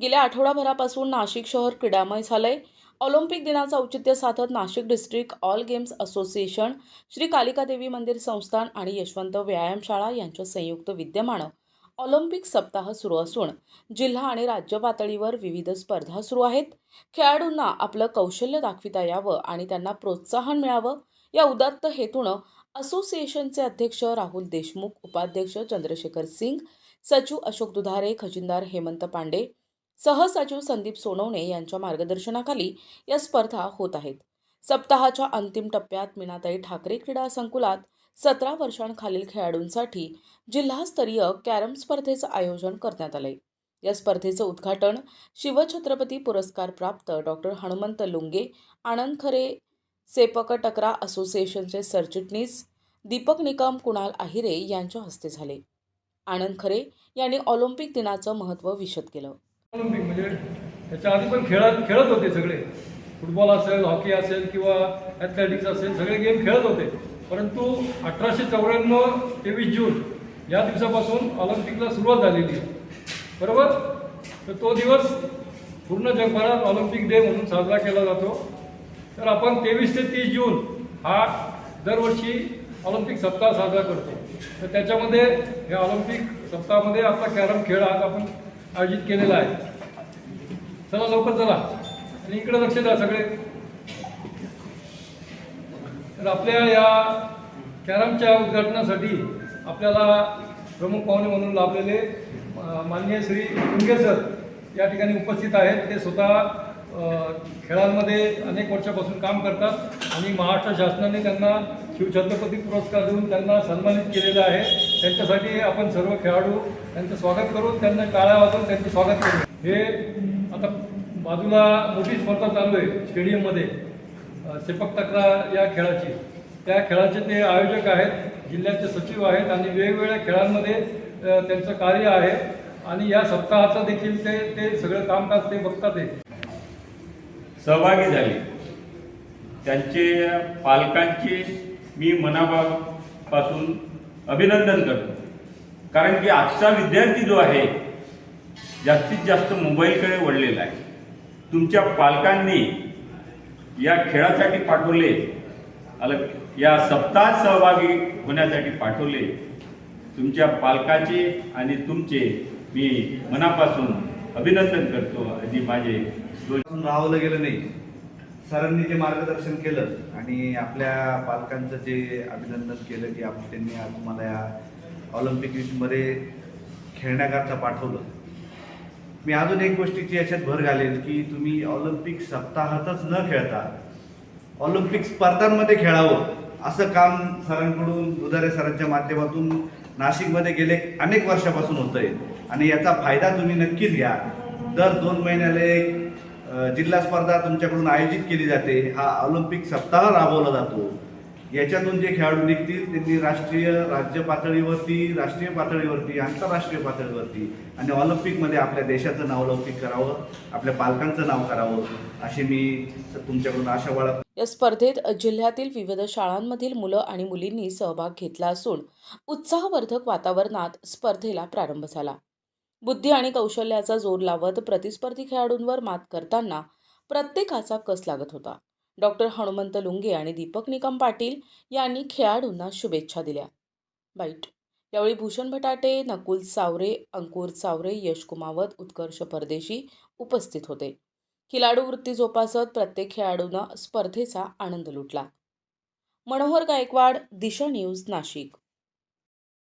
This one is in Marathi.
गेल्या आठवडाभरापासून नाशिक शहर क्रीडामय झालंय. ऑलिम्पिक दिनाचं औचित्य साधत Nashik district all games association Shri Kalika Devi Mandir Sansthan आणि यशवंत व्यायामशाळा यांच्या संयुक्त विद्यमानं ऑलिम्पिक सप्ताह सुरू असून जिल्हा आणि राज्य पातळीवर विविध स्पर्धा सुरू आहेत. खेळाडूंना आपलं कौशल्य दाखविता यावं आणि त्यांना प्रोत्साहन मिळावं या उदात्त हेतूनं असोसिएशनचे अध्यक्ष राहुल देशमुख उपाध्यक्ष चंद्रशेखर सिंग सचिव अशोक दुधारे खजिनदार हेमंत पांडे सहसचिव संदीप सोनवणे यांच्या मार्गदर्शनाखाली या स्पर्धा होत आहेत. सप्ताहाच्या अंतिम टप्प्यात मीनाताई ठाकरे क्रीडा संकुलात सतरा वर्षांखालील खेळाडूंसाठी जिल्हास्तरीय कॅरम स्पर्धेचं आयोजन करण्यात आलंय. या स्पर्धेचं उद्घाटन शिवछत्रपती पुरस्कार प्राप्त डॉक्टर हनुमंत लुंगे आनंद खरे सेपक टकरा असोसिएशनचे सरचिटणीस दीपक निकम कुणाल आहिरे यांच्या हस्ते झाले. आनंद खरे यांनी ऑलिम्पिक दिनाचं महत्त्व विशद केलं. ऑलिम्पिक म्हणजे त्याच्या आधी पण खेळत खेळत होते सगळे. फुटबॉल असेल हॉकी असेल किंवा ॲथलेटिक्स असेल सगळे गेम खेळत होते. परंतु अठराशे चौऱ्याण्णव तेवीस जून या दिवसापासून ऑलिम्पिकला सुरुवात झालेली आहे. बरोबर? तर तो दिवस पूर्ण जगभरात ऑलिम्पिक डे म्हणून साजरा केला जातो. तर आपण तेवीस ते तीस जून हा दरवर्षी ऑलिम्पिक सप्ताह साजरा करतो. तर त्याच्यामध्ये या ऑलिम्पिक सप्ताहामध्ये आपला कॅरम खेळ आज आपण आयोजित केलेला आहे. चला लवकर चला. आणि इकडे लक्ष द्या सगळे. तर आपल्या या कॅरमच्या उद्घाटनासाठी आपल्याला प्रमुख पाहुणे म्हणून लाभलेले माननीय श्री कुंगे सर या ठिकाणी उपस्थित आहेत. ते स्वतः खेळांमध्ये अनेक वर्षापासून काम करतात आणि महाराष्ट्र शासनाने त्यांना शिवछत्रपती पुरस्कार देऊन त्यांना सन्मानित केलेलं आहे. त्यांच्यासाठी आपण सर्व खेळाडू त्यांचं स्वागत करून त्यांना टाळ्या वाजवून त्यांचं स्वागत करू. हे आता बाजूला मोठी स्पर्धा चालू आहे स्टेडियममध्ये. सेपक तक्रा या खेळाची. त्या खेळाचे ते आयोजक आहेत जिल्ह्याचे सचिव आहेत आणि वेगवेगळ्या खेळांमध्ये त्यांचं कार्य आहे. आणि या सप्ताहाचं देखील ते ते सगळं कामकाज ते बघतात आहे सहभागी झाले. त्यांचे पालकांचे मी मनापासून अभिनंदन करतो. कारण की आजचा विद्यार्थी जो आहे जास्तीत जास्त मोबाईलकडे वळलेला आहे. तुमच्या पालकांनी या खेळासाठी पाठवले अल या सप्ताहात सहभागी होण्यासाठी पाठवले. तुमच्या पालकाचे आणि तुमचे मी मनापासून अभिनंदन करतो. आधी माझे दोन राहवलं गेलं नाही. सरांनी जे मार्गदर्शन केलं आणि आपल्या पालकांचं जे अभिनंदन केलं की आपण त्यांनी तुम्हाला या ऑलिम्पिकमध्ये खेळण्याकरता पाठवलं. मी अजून एक गोष्टीची याच्यात भर घालेल की तुम्ही ऑलिम्पिक सप्ताहातच न खेळता ऑलिम्पिक स्पर्धांमध्ये खेळावं असं काम सरांकडून उदारे सरांच्या माध्यमातून नाशिकमध्ये गेले अनेक वर्षापासून होतंय. आणि याचा फायदा तुम्ही नक्कीच घ्या. दर दोन महिन्याला एक जिल्हा स्पर्धा तुमच्याकडून आयोजित केली जाते. हा ऑलिम्पिक सप्ताह राबवला जातो. याच्यातून जे खेळाडू निघतील त्यांनी राष्ट्रीय राज्य पातळीवरती राष्ट्रीय पातळीवरती आंतरराष्ट्रीय पातळीवरती आणि ऑलिम्पिकमध्ये आपल्या देशाचं नाव लौकिक करावं आपल्या पालकांचं नाव करावं अशी मी तुमच्याकडून आशा बाळग या स्पर्धेत जिल्ह्यातील विविध शाळांमधील मुलं आणि मुलींनी सहभाग घेतला असून उत्साहवर्धक वातावरणात स्पर्धेला प्रारंभ झाला. बुद्धी आणि कौशल्याचा जोर लावत प्रतिस्पर्धी खेळाडूंवर मात करताना प्रत्येकाचा कस लागत होता? डॉक्टर हनुमंत लुंगे आणि दीपक निकम पाटील यांनी खेळाडूंना शुभेच्छा दिल्या. बाईट. यावेळी भूषण भटाटे नकुल सावरे अंकुर सावरे यश कुमावत उत्कर्ष परदेशी उपस्थित होते. खिलाडू वृत्ती जोपासत प्रत्येक खेळाडूनं स्पर्धेचा आनंद लुटला. मनोहर गायकवाड दिशा न्यूज नाशिक.